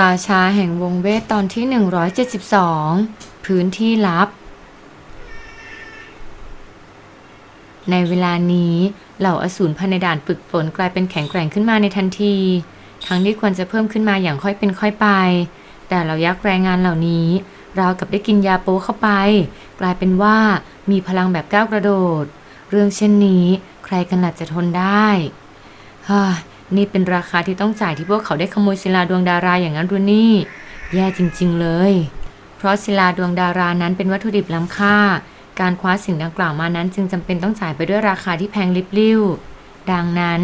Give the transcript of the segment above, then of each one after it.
ราชาแห่งวงเวทตอนที่ 172 พื้นที่ลับ ในเวลานี้เหล่าอสูรภายในด่านฝึกฝนกลายเป็นแข็งแกร่งขึ้นมาในทันที ทั้งที่ควรจะเพิ่มขึ้นมาอย่างค่อยเป็นค่อยไป แต่เหล่ายักษ์แรงงานเหล่านี้ราวกับได้กินยาโป๊เข้าไป กลายเป็นว่ามีพลังแบบก้าวกระโดด เรื่องเช่นนี้ใครกันล่ะจะทนได้ฮ่า นี่เป็นราคาที่ต้องจ่ายที่พวกเขาได้ขโมยศิลาดวงดาราอย่างนั้นหรือนี่ แย่จริงๆเลย เพราะศิลาดวงดารานั้นเป็นวัตถุดิบล้ำค่า การคว้าสิ่งดังกล่าวมานั้นจึงจำเป็นต้องจ่ายไปด้วยราคาที่แพงลิบลิ่วดังนั้น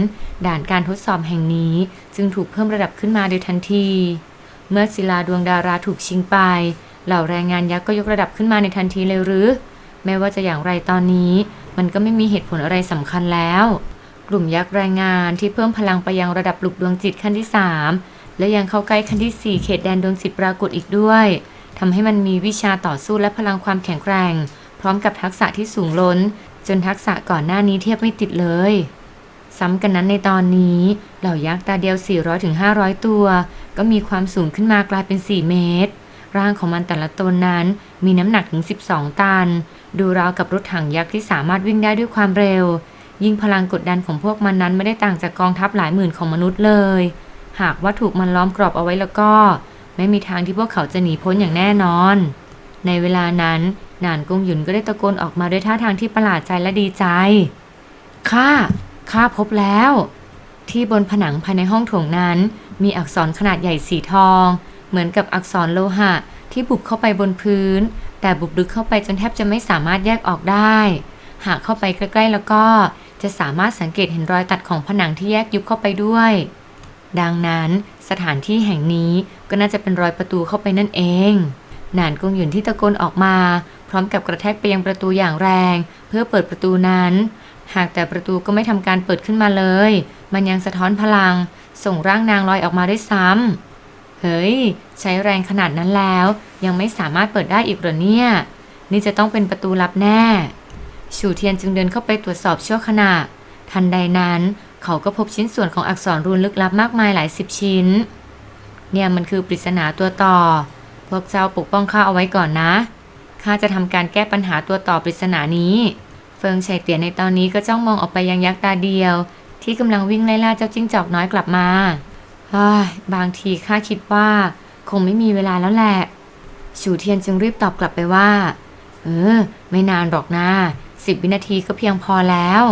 ด่านการทดสอบแห่งนี้จึงถูกเพิ่มระดับขึ้นมาโดยทันที เมื่อศิลาดวงดาราถูกชิงไป เหล่าแรงงานยักษ์ก็ยกระดับขึ้นมาในทันทีเลยหรือไม่ว่าจะอย่างไรตอนนี้ มันก็ไม่มีเหตุผลอะไรสำคัญแล้ว ลุ่มยักษ์แรงงานที่เพิ่มพลังไปยังระดับปลุกดวงจิตขั้นที่ 3 และยังเข้าใกล้ขั้นที่ 4 เขตแดนดวงจิตปรากฏอีกด้วยทำให้มันมีวิชาต่อสู้และพลังความแข็งแกร่ง พร้อมกับทักษะที่สูงล้น จนทักษะก่อนหน้านี้เทียบไม่ติดเลย ซ้ำกันนั้นในตอนนี้เหล่ายักษ์ตาเดียว 400-500 ตัว ก็มีความสูงขึ้นมากลายเป็น 4 เมตรร่างของมันแต่ละตนนั้นมีน้ำหนักถึง 12 ตัน ดูราวกับรถถังยักษ์ที่สามารถวิ่งได้ด้วยความเร็ว ยิ่งพลังกดดันของพวกมันนั้นไม่ได้ต่างจากกองทัพหลายหมื่นของมนุษย์เลย หากว่าถูกมันล้อมกรอบเอาไว้แล้วก็ ไม่มีทางที่พวกเขาจะหนีพ้นอย่างแน่นอน ในเวลานั้นนานกงหยุนก็ได้ตะโกนออกมาด้วยท่าทางที่ประหลาดใจและดีใจ ข้า ข้าพบแล้ว ที่บนผนังภายในห้องโถงนั้น มีอักษรขนาดใหญ่สีทอง เหมือนกับอักษรโลหะ ที่บุบเข้าไปบนพื้น แต่บุบลึกเข้าไปจนแทบจะไม่สามารถแยกออกได้ หากเข้าไปใกล้ๆแล้วก็ จะสามารถสังเกตเห็นรอยตัดของผนังที่แยกยุบเข้าไปด้วย ดังนั้นสถานที่แห่งนี้ก็น่าจะเป็นรอยประตูเข้าไปนั่นเองหนานกงหยุนที่ตะโกนออกมา พร้อมกับกระแทกไปยังประตูอย่างแรง เพื่อเปิดประตูนั้น หากแต่ประตูก็ไม่ทำการเปิดขึ้นมาเลย มันยังสะท้อนพลัง ส่งร่างนางลอยออกมาได้ซ้ำเฮ้ย ใช้แรงขนาดนั้นแล้ว ยังไม่สามารถเปิดได้อีกเหรอเนี่ย นี่จะต้องเป็นประตูลับแน่ ชูเทียนจึงเดินเข้าไปตรวจสอบชั่วขณะ ทันใดนั้น เขาก็พบชิ้นส่วนของอักษรรูนลึกลับมากมายหลายสิบชิ้น เนี่ยมันคือปริศนาตัวต่อ พวกเจ้าปกป้องข้าเอาไว้ก่อนนะข้าจะทำการแก้ปัญหาตัวต่อปริศนานี้ เฟิงไฉเตียนในตอนนี้ก็จ้องมองออกไปยังยักษ์ตาเดียว ที่กำลังวิ่งไล่ล่าเจ้าจิ้งจอกน้อยกลับมาเฮ้ยบางทีข้าคิดว่า คงไม่มีเวลาแล้วแหละ ชูเทียนจึงรีบตอบกลับไปว่า เออ ไม่นานหรอกนะ สิบวินาทีก็เพียงพอแล้ว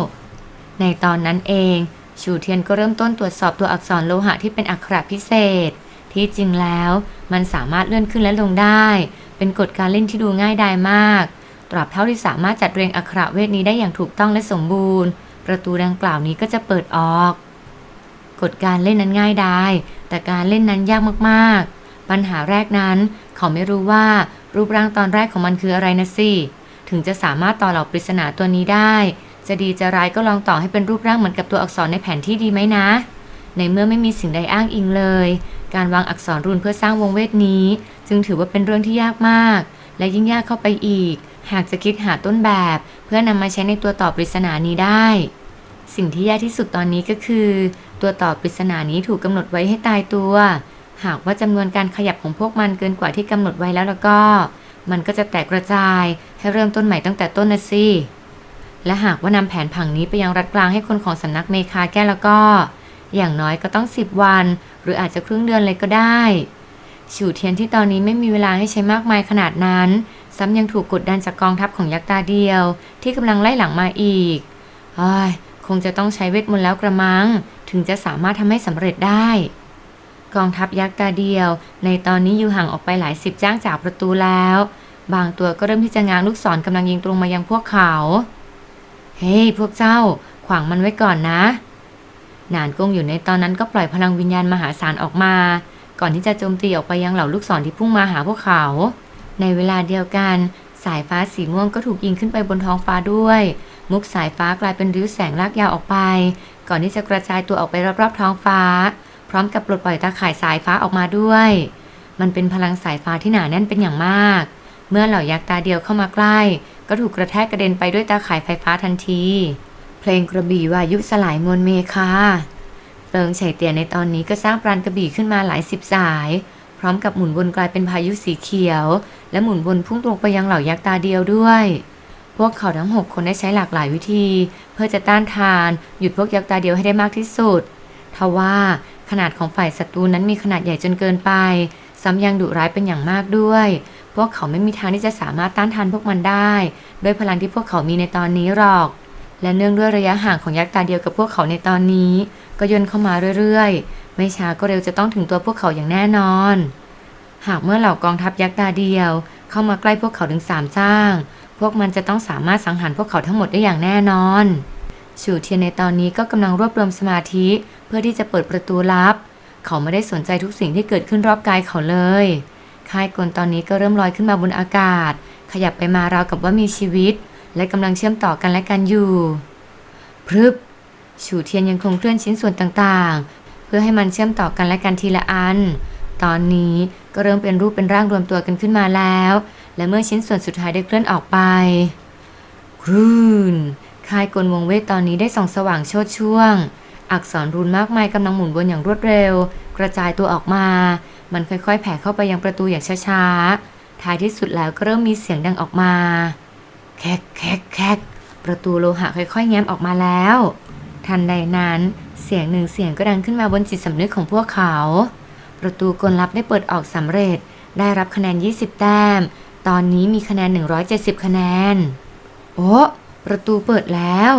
ในตอนนั้นเอง ชูเทียนก็เริ่มต้นตรวจสอบตัวอักษรโลหะที่เป็นอักขระพิเศษ ที่จริงแล้วมันสามารถเลื่อนขึ้นและลงได้ เป็นกฎการเล่นที่ดูง่ายดายมาก ตราบเท่าที่สามารถจัดเรียงอักขระเวทนี้ได้อย่างถูกต้องและสมบูรณ์ ประตูดังกล่าวนี้ก็จะเปิดออก กฎการเล่นนั้นง่ายดายแต่การเล่นนั้นยากมากๆ ปัญหาแรกนั้น เขาไม่รู้ว่ารูปร่างตอนแรกของมันคืออะไรนะสิ ถึงจะสามารถต่อเหล่าปริศนาตัวนี้ได้ จะดีจะร้ายก็ลองต่อให้เป็นรูปร่างเหมือนกับตัวอักษรในแผนที่ดีไหมนะ ในเมื่อไม่มีสิ่งใดอ้างอิงเลย การวางอักษรรูนเพื่อสร้างวงเวทนี้ จึงถือว่าเป็นเรื่องที่ยากมาก และยิ่งยากเข้าไปอีก หากจะคิดหาต้นแบบ เพื่อนำมาใช้ในตัวต่อปริศนานี้ได้ สิ่งที่ยากที่สุดตอนนี้ก็คือ ตัวต่อปริศนานี้ถูกกำหนดไว้ให้ตายตัว หากว่าจำนวนการขยับของพวกมันเกินกว่าที่กำหนดไว้แล้วแล้วก็ มันก็จะแตกกระจาย ให้เริ่มต้นใหม่ตั้งแต่ต้นนะสิ และหากว่านำแผนผังนี้ไปยังรัฐกลางให้คนของสำนักเมคาแก้แล้วก็ อย่างน้อยก็ต้อง 10 วัน หรืออาจจะครึ่งเดือนเลยก็ได้ฉูเทียนที่ตอนนี้ไม่มีเวลาให้ใช้มากมายขนาดนั้น ซ้ำยังถูกกดดันจากกองทัพของยักษ์ตาเดียว ที่กำลังไล่หลังมาอีกอ้ยคงจะต้องใช้เวทมนต์แล้วกระมัง ถึงจะสามารถทำให้สำเร็จได้ กองทัพยักษ์ตาเดียว ในตอนนี้อยู่ห่างออกไปหลายสิบจ้างจากประตูแล้ว บางตัวก็เริ่มที่จะง้างลูกศรกำลังยิงตรงมายังพวกเขา เฮ้ยพวกเจ้า ขวางมันไว้ก่อนนะหนานกงอยู่ในตอนนั้นก็ปล่อยพลังวิญญาณมหาศาลออกมา ก่อนที่จะโจมตีออกไปยังเหล่าลูกศรที่พุ่งมาหาพวกเขา ในเวลาเดียวกัน สายฟ้าสีม่วงก็ถูกยิงขึ้นไปบนท้องฟ้าด้วย มุกสายฟ้ากลายเป็นริ้วแสงลากยาวออกไป ก่อนที่จะกระจายตัวออกไปรอบๆท้องฟ้า พร้อมกับปลดปล่อยตาข่ายสายฟ้าออกมาด้วย มันเป็นพลังสายฟ้าที่หนาแน่นเป็นอย่างมาก เมื่อเหล่ายักษ์ตาเดียวเข้ามาใกล้ ก็ถูกกระแทกกระเด็นไปด้วยตาข่ายไฟฟ้าทันที เพลงกระบี่วายุสลายมวลเมฆาเฟิงไฉเตียในตอนนี้ก็สร้างปราณกระบี่ขึ้นมาหลายสิบสาย พร้อมกับหมุนวนกลายเป็นพายุสีเขียว และหมุนวนพุ่งตรงไปยังเหล่ายักษ์ตาเดียวด้วย พวกเขาทั้งหกคนได้ใช้หลากหลายวิธี เพื่อจะต้านทานหยุดพวกยักษ์ตาเดียวให้ได้มากที่สุดทว่าขนาดของฝ่ายศัตรูนั้นมีขนาดใหญ่จนเกินไป ซ้ำยังดุร้ายเป็นอย่างมากด้วย พวกเขาไม่มีทางที่จะสามารถต้านทานพวกมันได้ ด้วยพลังที่พวกเขามีในตอนนี้หรอก และเนื่องด้วยระยะห่างของยักษ์ตาเดียวกับพวกเขาในตอนนี้ ก็ย่นเข้ามาเรื่อยๆ ไม่ช้าก็เร็วจะต้องถึงตัวพวกเขาอย่างแน่นอน หากเมื่อเหล่ากองทัพยักษ์ตาเดียว เข้ามาใกล้พวกเขาถึงสามจ้าง พวกมันจะต้องสามารถสังหารพวกเขาทั้งหมดได้อย่างแน่นอน ชูเทียนในตอนนี้ก็กำลังรวบรวมสมาธิ เพื่อที่จะเปิดประตูลับ เขาไม่ได้สนใจทุกสิ่งที่เกิดขึ้นรอบกายเขาเลยค่ายกลตอนนี้ก็เริ่มลอยขึ้นมาบนอากาศ ขยับไปมาราวกับว่ามีชีวิต และกำลังเชื่อมต่อกันและกันอยู่พรึบฉูเทียนยังคงเคลื่อนชิ้นส่วนต่างๆ เพื่อให้มันเชื่อมต่อกันและกันทีละอัน ตอนนี้ก็เริ่มเป็นรูปเป็นร่างรวมตัวกันขึ้นมาแล้ว และเมื่อชิ้นส่วนสุดท้ายได้เคลื่อนออกไปครื่นค่ายกลวงเวทตอนนี้ได้ส่องสว่างโชดช่วง อักษรรูนมากมายกำลังหมุนวนอย่างรวดเร็ว กระจายตัวออกมา มันค่อยๆ แผ่เข้าไปยังประตูอย่างช้าๆ ท้ายที่สุดแล้วก็เริ่มมีเสียงดังออกมา แคกแคกแคกประตูโลหะค่อยๆ แง้มออกมาแล้ว ทันใดนั้นเสียงหนึ่งเสียงก็ดังขึ้นมาบนจิตสำนึกของพวกเขา ประตูกลลับได้เปิดออกสำเร็จ ได้รับคะแนน 20 แต้ม ตอนนี้มีคะแนน 170 คะแนน โอ้ประตูเปิดแล้ว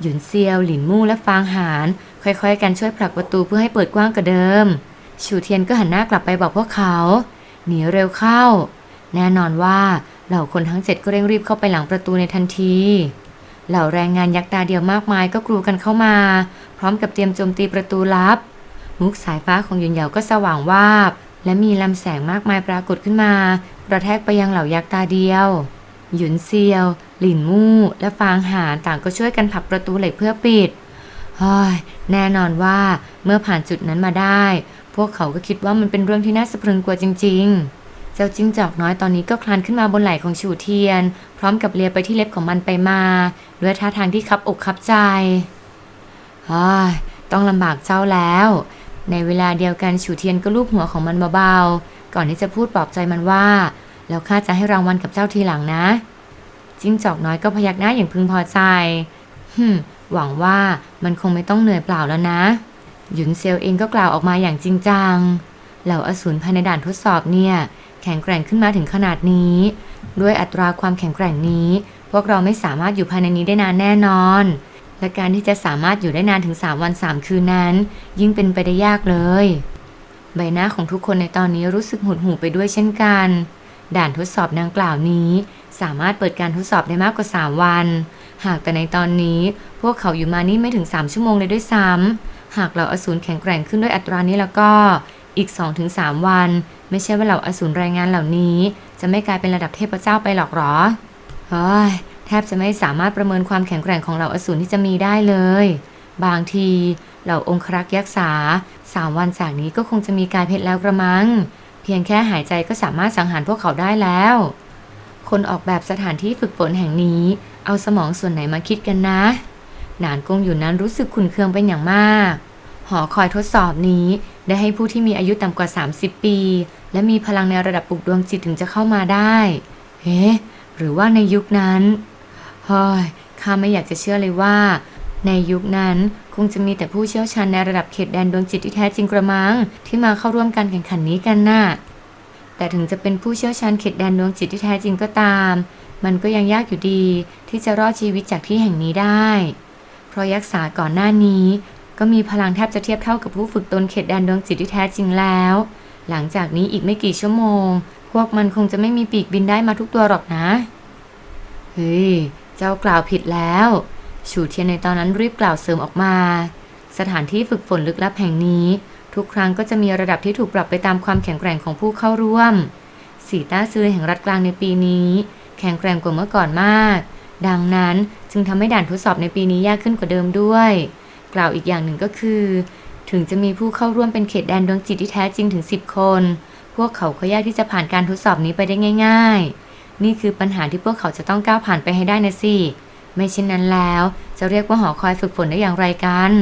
หยุนเซียว หลินมู่และฟางหาน ค่อยๆ กันช่วยผลักประตูเพื่อให้เปิดกว้างกว่าเดิม ชูเทียนก็หันหน้ากลับไปบอกพวกเขา หนีเร็วเข้า แน่นอนว่าเหล่าคนทั้งเจ็ดก็เร่งรีบเข้าไปหลังประตูในทันที เหล่าแรงงานยักษ์ตาเดียวมากมายก็กรูกันเข้ามา พร้อมกับเตรียมโจมตีประตูลับ มุกสายฟ้าของหยุนเหยาก็สว่างวาบ และมีลำแสงมากมายปรากฏขึ้นมากระแทกไปยังเหล่ายักษ์ตาเดียวหยุนเซียว หลินมู่ และฟางหานต่างก็ช่วยกันผลักประตูเหล็กเพื่อปิด แน่นอนว่าเมื่อผ่านจุดนั้นมาได้ พวกเขาก็คิดว่ามันเป็นเรื่องที่น่าสะพรึงกว่าจริง ๆ เจ้าจิ้งจอกน้อยตอนนี้ก็คลานขึ้นมาบนไหล่ของฉูเทียน พร้อมกับเลียไปที่เล็บของมันไปมา ด้วยท่าทางที่คับอกคับใจฮ้ยต้องลำบากเจ้าแล้ว ในเวลาเดียวกันฉูเทียนก็ลูบหัวของมันเบาๆ ก่อนที่จะพูดปลอบใจมันว่า แล้วข้าจะให้รางวัลกับเจ้าทีหลังนะ จิ้งจอกน้อยก็พยักหน้าอย่างพึงพอใจฮึม หวังว่ามันคงไม่ต้องเหนื่อยเปล่าแล้วนะ หยุนเซลเองก็กล่าวออกมาอย่างจริงจัง เหล่าอสูรภายในด่านทดสอบเนี่ย แข็งแกร่งขึ้นมาถึงขนาดนี้ ด้วยอัตราความแข็งแกร่งนี้ พวกเราไม่สามารถอยู่ภายในนี้ได้นานแน่นอน และการที่จะสามารถอยู่ได้นานถึง 3 วัน 3 คืนนั้น ยิ่งเป็นไปได้ยากเลย ใบหน้าของทุกคนในตอนนี้รู้สึกหดหู่ไปด้วยเช่นกัน ด่านทดสอบดังกล่าวนี้ สามารถเปิดการทดสอบได้มากกว่า 3 วัน หากแต่ในตอนนี้พวกเขาอยู่มานี่ไม่ถึง 3 ชั่วโมงเลยด้วยซ้ำ หากเหล่าอสูรแข็งแกร่งขึ้นด้วยอัตรานี้แล้วก็อีก 2-3 วัน ไม่ใช่ว่าเหล่าอสูรแรงงานเหล่านี้ จะไม่กลายเป็นระดับเทพเจ้าไปหรอกหรอเฮ้ยแทบจะไม่สามารถประเมินความแข็งแกร่งของเหล่าอสูรที่จะมีได้เลย บางทีเหล่าองครักษ์ยักษ์ษาสามวันจากนี้ก็คงจะมีกายเพชรแล้วกระมัง เพียงแค่หายใจก็สามารถสังหารพวกเขาได้แล้ว คนออกแบบสถานที่ฝึกฝนแห่งนี้ เอาสมองส่วนไหนมาคิดกันนะ หนานกงอยู่นั้นรู้สึกขุนเคืองเป็นอย่างมาก หอคอยทดสอบนี้ได้ให้ผู้ที่มีอายุต่ำกว่า 30 ปี และมีพลังในระดับปลุกดวงจิตถึงจะเข้ามาได้ เฮ้หรือว่าในยุคนั้นเฮ้ยข้าไม่อยากจะเชื่อเลยว่า ในยุคนั้นคงจะมีแต่ผู้เชี่ยวชาญในระดับเขตแดนดวงจิตที่แท้จริงกระมัง ที่มาเข้าร่วมการแข่งขันนี้กันน่ะแต่ถึงจะเป็นผู้เชี่ยวชาญเขตแดนดวงจิตที่แท้จริงก็ตาม มันก็ยังยากอยู่ดีที่จะรอดชีวิตจากที่แห่งนี้ได้ เพราะยักษ์ษาก่อนหน้านี้ ก็มีพลังแทบจะเทียบเท่ากับผู้ฝึกตนเขตแดนดวงจิตที่แท้จริงแล้ว หลังจากนี้อีกไม่กี่ชั่วโมง พวกมันคงจะไม่มีปีกบินได้มาทุกตัวหรอกนะ เฮ้ย เจ้ากล่าวผิดแล้วฉูเทียนในตอนนั้นรีบกล่าวเสริมออกมา สถานที่ฝึกฝนลึกลับแห่งนี้ ทุกครั้งก็จะมีระดับที่ถูกปรับไปตามความแข็งแกร่งของผู้เข้าร่วมสีต้าซือแห่งรัฐกลางในปีนี้ แข็งแกร่งกว่าเมื่อก่อนมาก ดังนั้นจึงทำให้ด่านทดสอบในปีนี้ยากขึ้นกว่าเดิมด้วย กล่าวอีกอย่างหนึ่งก็คือ ถึงจะมีผู้เข้าร่วมเป็นเขตแดนดวงจิตที่แท้จริงถึง 10 คน พวกเขาก็ยากที่จะผ่านการทดสอบนี้ไปได้ง่าย ๆ นี่คือปัญหาที่พวกเขาจะต้องก้าวผ่านไปให้ได้นะสิไม่เช่นนั้นแล้ว จะเรียกว่าหอคอยฝึกฝนได้อย่างไรกัน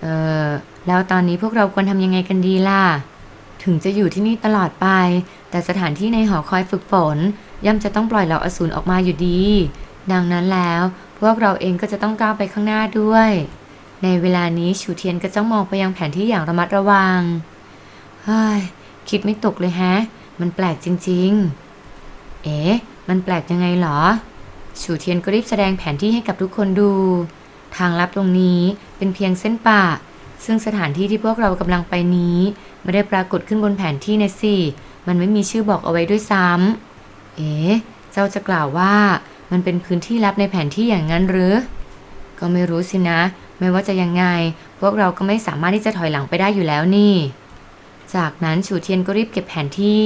เออแล้วตอนนี้พวกเราควรทำยังไงกันดีล่ะ ถึงจะอยู่ที่นี่ตลอดไป แต่สถานที่ในหอคอยฝึกฝน ย่อมจะต้องปล่อยเหล่าอสูรออกมาอยู่ดี ดังนั้นแล้ว พวกเราเองก็จะต้องก้าวไปข้างหน้าด้วย ในเวลานี้ชูเทียนก็จ้องมองไปยังแผนที่อย่างระมัดระวังเฮ้ยคิดไม่ตกเลยฮะ มันแปลกจริง ๆ เอ๊ะ มันแปลกยังไงเหรอ ชูเทียนก็รีบแสดงแผนที่ให้กับทุกคนดู ทางลับตรงนี้เป็นเพียงเส้นป่า ซึ่งสถานที่ที่พวกเรากำลังไปนี้ ไม่ได้ปรากฏขึ้นบนแผนที่นะสิ มันไม่มีชื่อบอกเอาไว้ด้วยซ้ำ เอ๊ะเจ้าจะกล่าวว่ามันเป็นพื้นที่ลับในแผนที่อย่างนั้นหรือ ก็ไม่รู้สินะ ไม่ว่าจะยังไง พวกเราก็ไม่สามารถที่จะถอยหลังไปได้อยู่แล้วนี่ จากนั้นฉูเทียนก็รีบเก็บแผนที่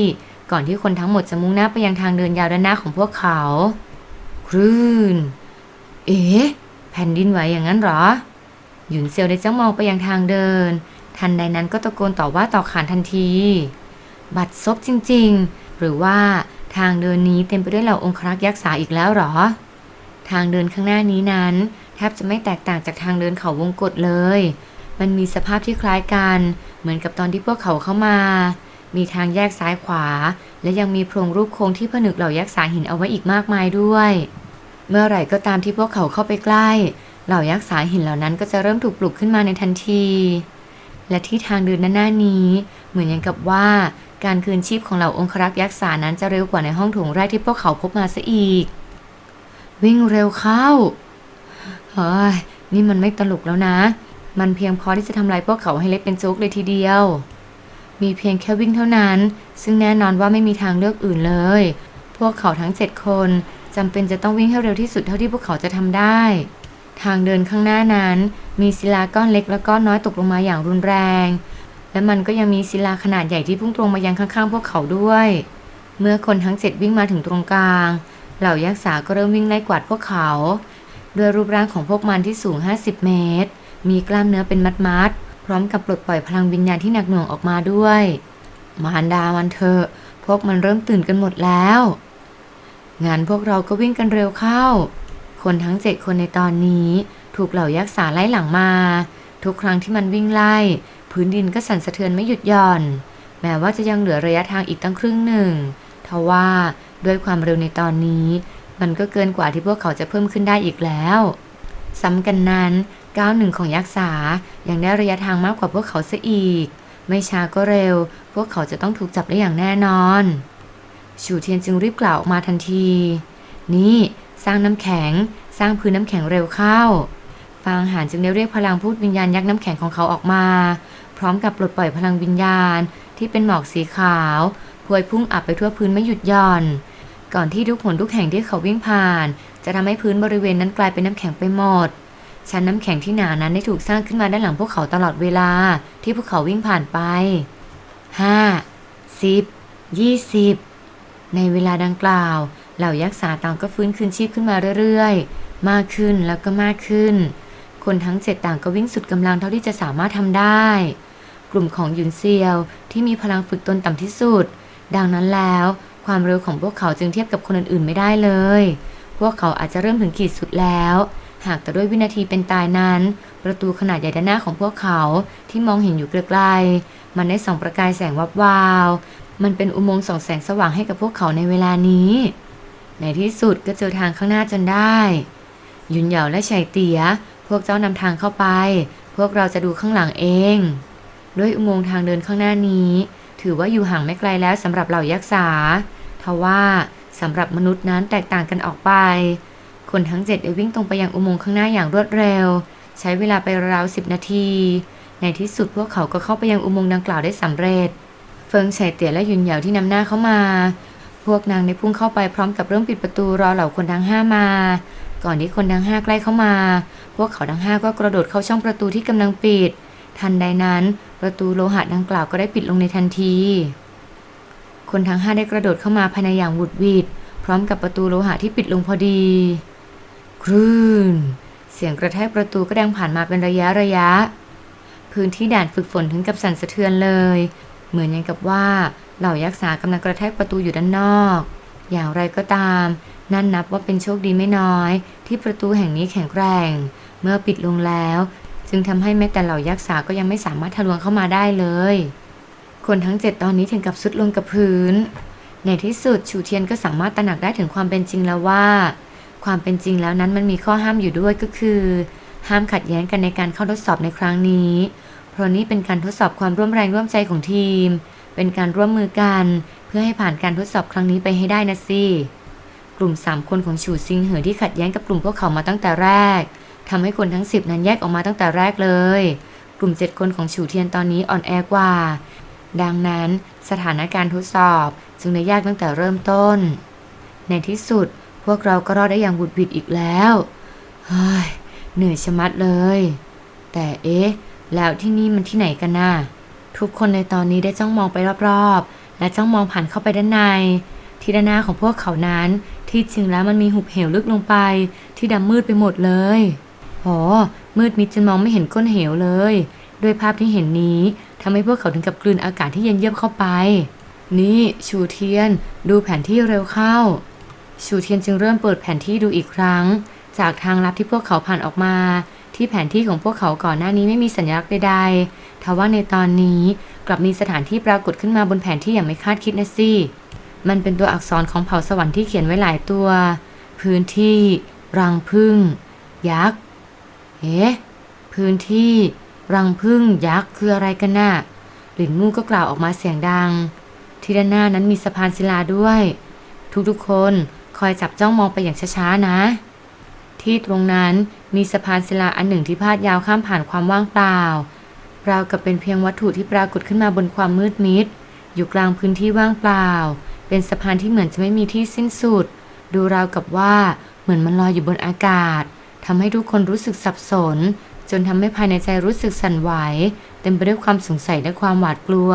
ก่อนที่คนทั้งหมดจะมุ่งหน้าไปยังทางเดินยาวด้านหน้าของพวกเขา คลื่น เอ๊ะแผ่นดินไหวอย่างนั้นหรอ หยุนเซียวได้จ้องมองไปยังทางเดิน ทันใดนั้นก็ตะโกนต่อว่าต่อขานทันที บัดซบจริง ๆ หรือว่า ทางเดินนี้เต็มไปด้วยเหล่าองครักษ์ยักษ์สาอีกแล้วหรอ ทางเดินข้างหน้านี้นั้นแทบจะไม่แตกต่างจากทางเดินเขาวงกฏเลย มันมีสภาพที่คล้ายกัน เหมือนกับตอนที่พวกเขาเข้ามา มีทางแยกซ้ายขวา และยังมีโพรงรูปโค้งที่ผนึกเหล่ายักษ์สาหินเอาไว้อีกมากมายด้วย เมื่อไหร่ก็ตามที่พวกเขาเข้าไปใกล้ เหล่ายักษ์สาหินเหล่านั้นก็จะเริ่มถูกปลุกขึ้นมาในทันที และที่ทางเดินด้านหน้านี้ เหมือนอย่างกับว่า การคืนชีพของเหล่าองครักษ์ยักษ์สานั้นจะเร็วกว่าในห้องโถงแรกที่พวกเขาพบมาซะอีก วิ่งเร็วเข้าเฮ้ยนี่มันไม่ตลกแล้วนะ มันเพียงพอที่จะทำลายพวกเขาให้เละเป็นโจ๊กเลยทีเดียว มีเพียงแค่วิ่งเท่านั้น ซึ่งแน่นอนว่าไม่มีทางเลือกอื่นเลย พวกเขาทั้งเจ็ดคนจำเป็นจะต้องวิ่งให้เร็วที่สุดเท่าที่พวกเขาจะทำได้ ทางเดินข้างหน้านั้น มีศิลาก้อนเล็กและก้อนน้อยตกลงมาอย่างรุนแรง และมันก็ยังมีศิลาขนาดใหญ่ที่พุ่งตรงมายังข้างๆ พวกเขาด้วย เมื่อคนทั้งเจ็ดวิ่งมาถึงตรงกลาง เหล่ายักษ์สาก็เริ่มวิ่งไล่กวาดพวกเขา ด้วยรูปร่างของพวกมันที่สูง 50 เมตร มีกล้ามเนื้อเป็นมัดๆ พร้อมกับปลดปล่อยพลังวิญญาณที่หนักหน่วงออกมาด้วย มารดามันเถอะ พวกมันเริ่มตื่นกันหมดแล้ว งานพวกเราก็วิ่งกันเร็วเข้า คนทั้งเจ็ดคนในตอนนี้ ถูกเหล่ายักษ์สาไล่หลังมา ทุกครั้งที่มันวิ่งไล่ พื้นดินก็สั่นสะเทือนไม่หยุดหย่อน แม้ว่าจะยังเหลือระยะทางอีกตั้งครึ่งหนึ่งทว่าด้วยความเร็วในตอนนี้ มันก็เกินกว่าที่พวกเขาจะเพิ่มขึ้นได้อีกแล้วซ้ำกันนั้นก้าวหนึ่งของยักษ์สายังได้ระยะทางมากกว่าพวกเขาเสียอีก ไม่ช้าก็เร็ว พวกเขาจะต้องถูกจับได้อย่างแน่นอนชูเทียนจึงรีบกล่าวออกมาทันที นี่สร้างน้ำแข็ง สร้างพื้นน้ำแข็งเร็วเข้า ฟางหานจึงได้เรียกพลังพูดวิญญาณยักษ์น้ำแข็งของเขาออกมา ร้อมกับปลดปล่อยพลังวิญญาณ ที่เป็นหมอกสีขาวพวยพุ่งอับไปทั่วพื้นไม่หยุดหย่อน ก่อนที่ทุกหนทุกแห่งที่เขาวิ่งผ่าน จะทำให้พื้นบริเวณนั้นกลายเป็นน้ำแข็งไปหมด ชั้นน้ำแข็งที่หนานั้นได้ถูกสร้างขึ้นมาด้านหลังพวกเขาตลอดเวลาที่พวกเขาวิ่งผ่านไปห้าสิบยี่สิบในเวลาดังกล่าว เหล่ายักษ์สาต่างก็ฟื้นคืนชีพขึ้นมาเรื่อยๆ มากขึ้นแล้วก็มากขึ้น คนทั้งเจ็ดต่างก็วิ่งสุดกำลังเท่าที่จะสามารถทำได้ กลุ่มของหยุนเซียวที่มีพลังฝึกตนต่ำที่สุด ดังนั้นแล้วความเร็วของพวกเขาจึงเทียบกับคนอื่นๆไม่ได้เลย พวกเขาอาจจะเริ่มถึงขีดสุดแล้ว หากแต่ด้วยวินาทีเป็นตายนั้น ประตูขนาดใหญ่ด้านหน้าของพวกเขาที่มองเห็นอยู่ไกลๆมันได้ส่องประกายแสงวับวาว มันเป็นอุโมงค์ส่องแสงสว่างให้กับพวกเขาในเวลานี้ ในที่สุดก็เจอทางข้างหน้าจนได้ยุนเหยาและชัยเตีย พวกเจ้านำทางเข้าไป พวกเราจะดูข้างหลังเอง ด้วยอุโมงค์ทางเดินข้างหน้านี้ ถือว่าอยู่ห่างไม่ไกลแล้วสำหรับเหล่ายักษ์สาทว่าสำหรับมนุษย์นั้นแตกต่างกันออกไป คนทั้งเจ็ดได้วิ่งตรงไปยังอุโมงค์ข้างหน้าอย่างรวดเร็ว ใช้เวลาไปราวสิบนาที ในที่สุดพวกเขาก็เข้าไปยังอุโมงค์ดังกล่าวได้สำเร็จ เฟิงไฉเตี๋ยและยุนเหยาที่นำหน้าเข้ามา พวกนางได้พุ่งเข้าไปพร้อมกับเริ่มปิดประตูรอเหล่าคนทั้งห้ามา ก่อนที่คนทั้งห้าใกล้เข้ามา พวกเขาทั้งห้าก็กระโดดเข้าช่องประตูที่กำลังปิด ทันใดนั้น ประตูโลหะดังกล่าวก็ได้ปิดลงในทันที คนทั้งห้าได้กระโดดเข้ามาภายในอย่างหวุดหวิดพร้อมกับประตูโลหะที่ปิดลงพอดีคลื่น เสียงกระแทกประตูก็ดังผ่านมาเป็นระยะระยะ พื้นที่ด่านฝึกฝนถึงกับสั่นสะเทือนเลย เหมือนอย่างกับว่าเหล่ายักษ์สากำลังกระแทกประตูอยู่ด้านนอก อย่างไรก็ตาม นั่นนับว่าเป็นโชคดีไม่น้อย ที่ประตูแห่งนี้แข็งแกร่ง เมื่อปิดลงแล้ว จึงทำให้แม้แต่เหล่ายักษ์สาก็ยังไม่สามารถทะลวงเข้ามาได้เลย คนทั้งเจ็ดตอนนี้ถึงกับสุดลงกับพื้น ในที่สุดชูเทียนก็สามารถตระหนักได้ถึงความเป็นจริงแล้วว่า ความเป็นจริงแล้วนั้นมันมีข้อห้ามอยู่ด้วยก็คือ ห้ามขัดแย้งกันในการเข้าทดสอบในครั้งนี้ เพราะนี่เป็นการทดสอบความร่วมแรงร่วมใจของทีม เป็นการร่วมมือกันเพื่อให้ผ่านการทดสอบครั้งนี้ไปให้ได้นะสิกลุ่มสามคนของฉูซิงเหอที่ขัดแย้งกับกลุ่มพวกเขามาตั้งแต่แรก ทำให้คนทั้งสิบนั้นแยกออกมาตั้งแต่แรกเลย กลุ่มเจ็ดคนของฉูเทียนตอนนี้อ่อนแอกว่า ดังนั้นสถานการณ์ทดสอบจึงได้ยากตั้งแต่เริ่มต้น ในที่สุดพวกเราก็รอดได้อย่างบุดหวิดอีกแล้วเฮ้ยเหนื่อยชะมัดเลย แต่เอ๊ะ แล้วที่นี่มันที่ไหนกันน่ะทุกคนในตอนนี้ได้จ้องมองไปรอบๆ และจ้องมองผ่านเข้าไปด้านใน ที่ด้านหน้าของพวกเขานั้น ที่จริงแล้วมันมีหุบเหวลึกลงไป ที่ดำมืดไปหมดเลย โหมืดมิดจนมองไม่เห็นก้นเหวเลย ด้วยภาพที่เห็นนี้ทำให้พวกเขาถึงกับกลืนอากาศที่เย็นเยือกเข้าไป นี่ชูเทียน ดูแผนที่เร็วเข้า ชูเทียนจึงเริ่มเปิดแผนที่ดูอีกครั้ง จากทางลับที่พวกเขาผ่านออกมา ที่แผนที่ของพวกเขาก่อนหน้านี้ไม่มีสัญลักษณ์ใดๆทว่าในตอนนี้กลับมีสถานที่ปรากฏขึ้นมาบนแผนที่อย่างไม่คาดคิดนะสิมันเป็นตัวอักษรของเผ่าสวรรค์ที่เขียนไว้หลายตัว พื้นที่ รังพึ่ง ยักษ์ เอ๊ะพื้นที่รังพึ่งยักษ์คืออะไรกันน่ะหลินมู่ก็กล่าวออกมาเสียงดัง ที่ด้านหน้านั้นมีสะพานศิลาด้วย ทุกๆคนคอยจับจ้องมองไปอย่างช้าๆนะ ที่ตรงนั้นมีสะพานศิลาอันหนึ่งที่พาดยาวข้ามผ่านความว่างเปล่าราวกับเป็นเพียงวัตถุที่ปรากฏขึ้นมาบนความมืดมิด อยู่กลางพื้นที่ว่างเปล่า เป็นสะพานที่เหมือนจะไม่มีที่สิ้นสุด ดูราวกับว่าเหมือนมันลอยอยู่บนอากาศ ทำให้ทุกคนรู้สึกสับสน จนทำให้ภายในใจรู้สึกสั่นไหว เต็มไปด้วยความสงสัยและความหวาดกลัว